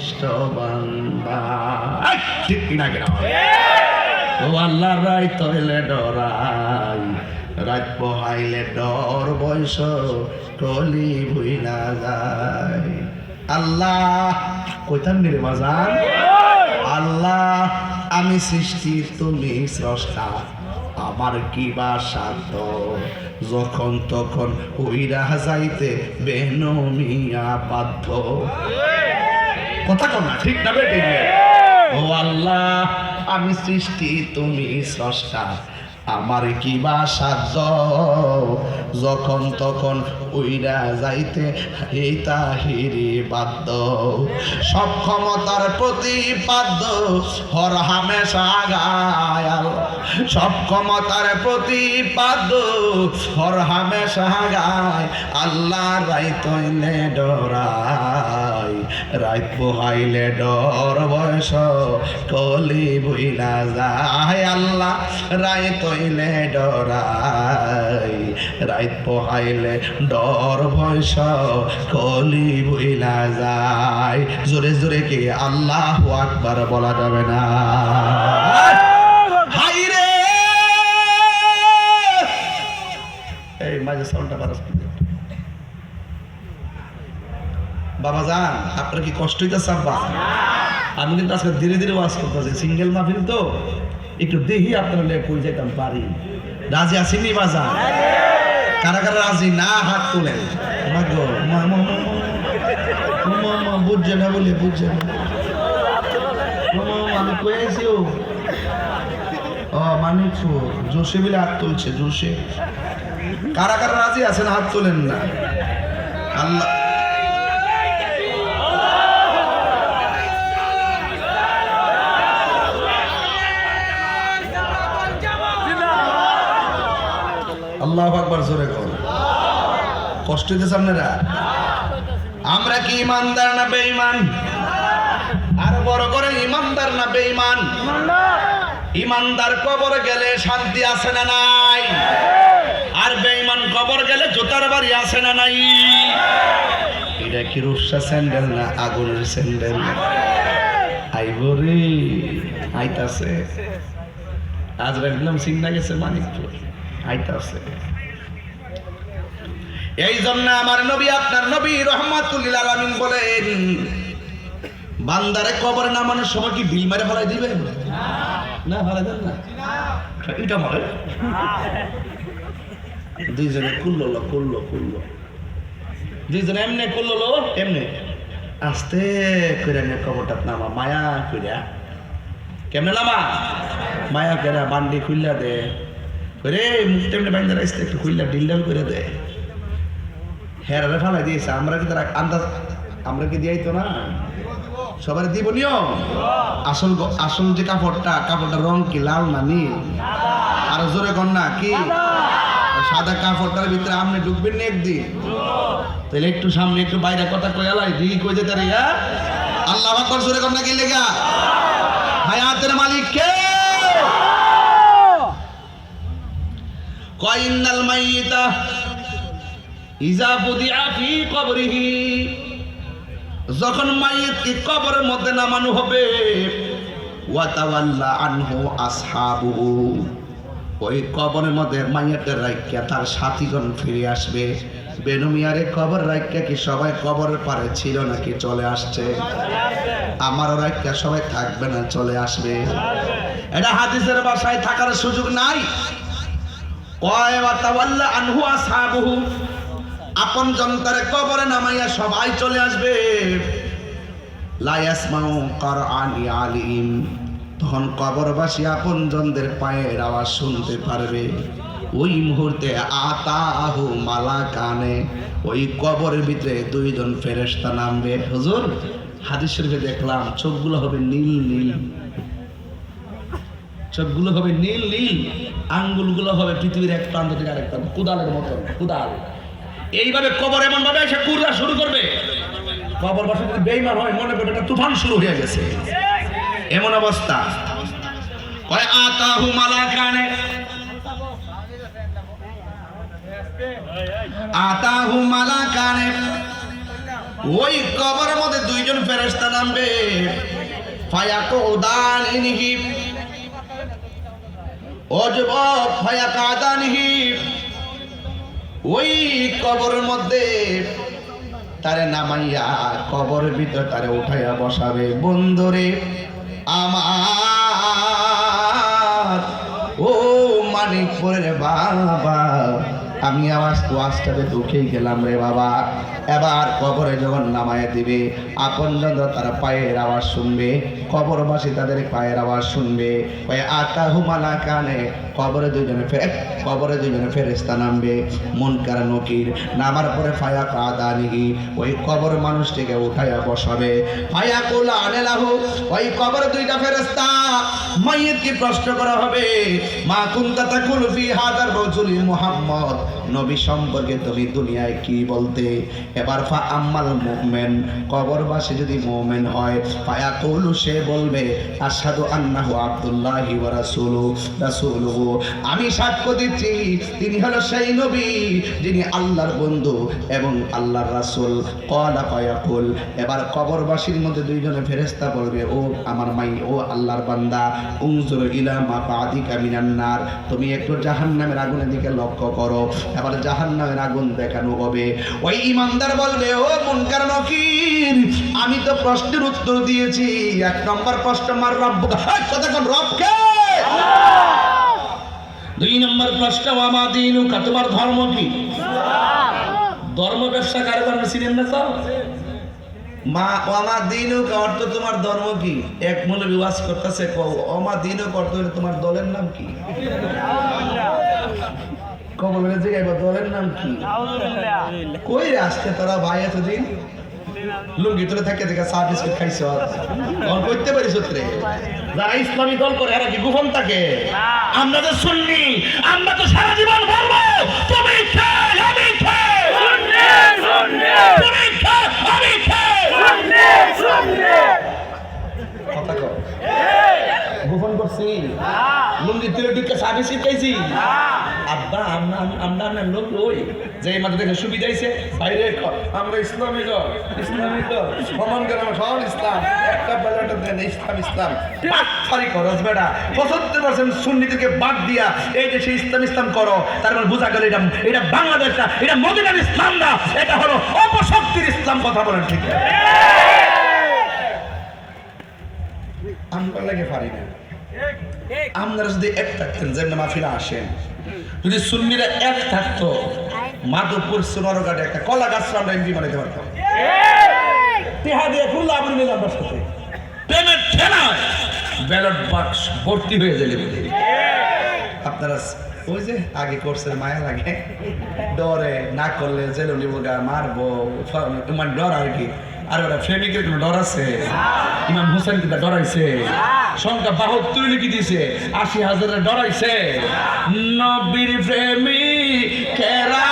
নিষ্ঠ বান্দা ঠিক কিনা কিনা? ও আল্লাহ রাই তৈলে ডরাই রাত পোহাইলে ডর বয়স কলি ভুইলা যায়। আল্লাহ কইতাম নি রে আল্লাহ আমি সৃষ্টি তুমি স্রষ্টা। আমার কি বা সাধ্য যখন তখন উইরা যাইতে বেনমিয়া বাধ্য। কথা কন না ঠিক না বেটি ও আল্লাহ আমি সৃষ্টি তুমি স্রষ্টা। আমার কি বা সাধ্য যখন তখন উইরা যাইতে এই তাহিরি বাদ্য। সব ক্ষমতার প্রতিপাদ্য হর হামেশা গায় আল্লাহ। সব ক্ষমতার প্রতিপাদ্য হর হামেশা গায়। আল্লাহ রাইতইলে ডরাই রাইত পোহাইলে ডর বয়স, কলি বইলা যায়। আল্লাহ রাইতইলে ডরাই রাইত পোহাইলে ডর বয়স, কলি বইলা যায়। জোরে জোরে কি আল্লাহ আকবার বলা যাবে না। বাবা যান আপনার কি কষ্ট হইতেছে, আব্বা? আমি কিন্তু আজকে ধীরে ধীরে ওয়াজ করতেছি। সিঙ্গেল মাহফিল তো, একটু দেখি আপনার লে কই যেতাম পারি। রাজি আসেনি বাজা কারা কারা রাজি? না, হাত তোলেন। বুঝছে না বলে, বুঝছে না। আমি কয়েছি ও? মানিক জোশে বলে হাত তুলছে, জোশে। কারা কারা রাজি আছেন, হাত তোলেন না। আল্লাহ আল্লাহ আকবার জোরে কর কষ্ট হইতেছে আপনারা? আমরা কি ইমানদার না বেঈমান? আর বড় করে, ইমানদার না বেঈমান? ইমানদার কবর গেলে শান্তি আছে না নাই? আর বেঈমান কবর গেলে জুতার বাড়ি আছে না নাই? এটা কি রূপসা স্যান্ডেল না আগুনের স্যান্ডেল? আইব রে, আইতাছে। আজ রাখলাম সিংনা গেছে মানিকপুর। আইতাছে এই জন্য আমার নবী, আপনার নবী রহমাতুল্লিল আলামিন বলেন, বান্দারে কবরে নামানোর সময় কি বিল মারে ফেলাই দিবেন? না, ফেলাই দেন না। এটা মারে। দুইজনে কুল্লো লো কুল্লো কুল্লো দুইজনে এমনি কুল্লো লো, এমনি। আস্তে করে নে কবরটা নামা, মায়া কইরা। কেমনে নামা? মায়া করে বান্ডি খুললা দে। রে একটু করে দে ফালাই দিয়েছে আমরা কি তারা আন্দাজ আমরা কি দিয়াই তো না সবার দিব আসল আসল যে কাপড়টা কাপড়টা রং কি লাল না নীল আর জোরে না কি সাদা কাপড়টার ভিতরে আপনি ঢুকবেন না একদিন তাহলে একটু সামনে একটু বাইরে কথা কই আলাই দিই কই যেতে রে? আল্লাহ আকবার জোরে কর না কি লেগা হায়াতের মালিক কে কয়িন্নাল মাইয়িতা ইজা বুদিআ ফি কবরিহি। যখন মাইয়িতকে কবরের মধ্যে নামানো হবে, ওয়া আনহু আসহাবুহু। ওই কবরের মধ্যে মাইয়াতের রাইকা তার সাথীগণ ফিরে আসবে। বেনুমিয়ারে কবর রাইকা কি সবাই কবরের পারে ছিল নাকি চলে আসছে? আমারও রাইকা সবাই থাকবে না, চলে আসবে। এটা হাদিসের বাসায় থাকার সুযোগ নাই। আপন জনতারে কবরে নামাইয়া সবাই চলে আসবে। আলিম। তখন কবরবাসী আপন জনদের পায়ের আওয়াজ শুনতে পারবে। ওই মুহূর্তে আতাহু মালা কানে ওই কবরের ভিতরে দুইজন ফেরেশতা নামবে। হুজুর হাদিস শরীফে দেখলাম চোখগুলো হবে নীল নীল। চোখগুলো হবে নীল নীল। আঙ্গুলগুলো হবে পৃথিবীর এক প্রান্ত থেকে আরেক প্রান্ত। কুদালের মতো, কুদাল। এইভাবে কবর এমন ভাবে এসে কুড়া শুরু করবে। কবর বসে যদি বেইমান হয়, মনে করবে এটা তুফান শুরু হয়ে গেছে। এমন অবস্থা। কয়, আতাহু মালাকানে। আতাহু মালাকানে। ওই কবরের মধ্যে দুইজন ফেরেশতা নামবে। ফায়াকো উদানিহি ওই কবরের মধ্যে তারে নামাইয়া কবর ভিতর তারে উঠাইয়া বসাবে। বন্ধুরে, আমার, ও মানিকপুরের বাবা, আমি আওয়াজ তো আজটাতে দুঃখেই গেলাম রে বাবা। এবার কবরে যখন নামায় দিবে, আপন তারা পায়ের আওয়াজ শুনবে, কবরবাসী তাদের পায়ের আওয়াজ শুনবে। ওই আকা হুমালা কানে কবরে দুজনে ফের, কবরে দুজনে ফেরেস্তা নামবে। মনকার নকির, নামার পরে ফায়া কাদানিহি, ওই কবর মানুষটিকে উঠাইয়া বসাবে। ফায়া কোলা আনেলাহু, ওই কবর দুইটা ফেরেস্তা মাইয়েরকে প্রশ্ন করা হবে? মা কুন্তা তাকুল ফি হাদার রাজুলি মুহাম্মদ। নবী সম্পর্কে তুমি দুনিয়ায় কি বলতে? এবার ফা আম্মাল মুমিন, কবরবাসী যদি মুমিন হয় ফায়া কৌলু সে বলবে, আশহাদু আন্নাহু আব্দুল্লাহি রাসূলু, রাসূলুহু। আমি সাক্ষ্য দিচ্ছি, তিনি হলো সেই নবী যিনি আল্লাহর বন্ধু এবং আল্লাহর রাসূল। কলা ফায়াকুল, এবার কবরবাসীর মধ্যে দুইজনে ফেরেশতা বলবে, ও আমার মাই, ও আল্লাহর বান্দা, উনজুর ইলা মা বাদিকা মিনান নার, তুমি একটু জাহান্নামের আগুনের দিকে লক্ষ্য করো। এবার জাহান্নামের আগুন দেখানো হবে। ওই ইমানদার বলবে ও মুনকার নকির আমি তো প্রশ্নের উত্তর দিয়েছি। এক নম্বর প্রশ্ন আমার রব কতক্ষণ রবকে দুই নম্বর প্রশ্ন আমা দিনুকা তোমার ধর্ম কি? ধর্ম ব্যবসা কারবার ছিলেন না তো মা আমা দিনুকা অর্থ তোমার ধর্ম কি? এক মূল বিবাস করতেছে অমা দিনুক অর্থ তোমার দলের নাম কি? দলের নাম কি? কই আসছে তারা তোরা ভাই এতদিন? লুঙ্গি তুলে থাকে থেকে চা বিস্কুট খাইছ দল করতে পারিস রে যারা ইসলামী দল করে এরা কি গোপন থাকে? আমরা তো শুনলি আমরা তো সারা জীবন বলব তুমি খেয়ে আমি খেয়ে তুমি খেয়ে আমি খেয়ে কথা কও গোপন করছি লুঙ্গি তুলে ঢুকে চা বিস্কুট খাইছি আব্বা আমরা ওই যে মাঝে দেখে সুবিধা হয়েছে বাইরে আমরা ইসলামী দল ইসলামী দল। সমান করে আমরা সব ইসলাম। একটা বেলাটা দেন ইসলাম ইসলাম। বেটা। পঁচাত্তর পার্সেন্ট সুন্নিদেরকে বাদ দিয়া এই যে ইসলাম ইসলাম করো। তার মানে বোঝা গেল এটা এটা এটা মদিনার ইসলাম না, এটা হলো অপশক্তির ইসলাম কথা বলেন ঠিক? আমরা লাগে পারি না। আপনারা যদি এক থাকতেন, যেমন মাফিরা আসেন। যদি সুন্নিরা এক থাকতো, মাধবপুর সোনারঘাটে একটা কলা গাছ আমরা এমপি বানাইতে পারতাম। আগে করছেন মায়া লাগে। ডরে না করলে জেলে নিব গা, মারবো মানে ডর আর কি। আর ওরা প্রেমিকের কোনো ডর আছে? ইমাম হোসেন কিন্তু ডরাইছে? সংখ্যা বাহাত্তর লিখে দিয়েছে, আশি হাজারে ডরাইছে। নবীর প্রেমিকেরা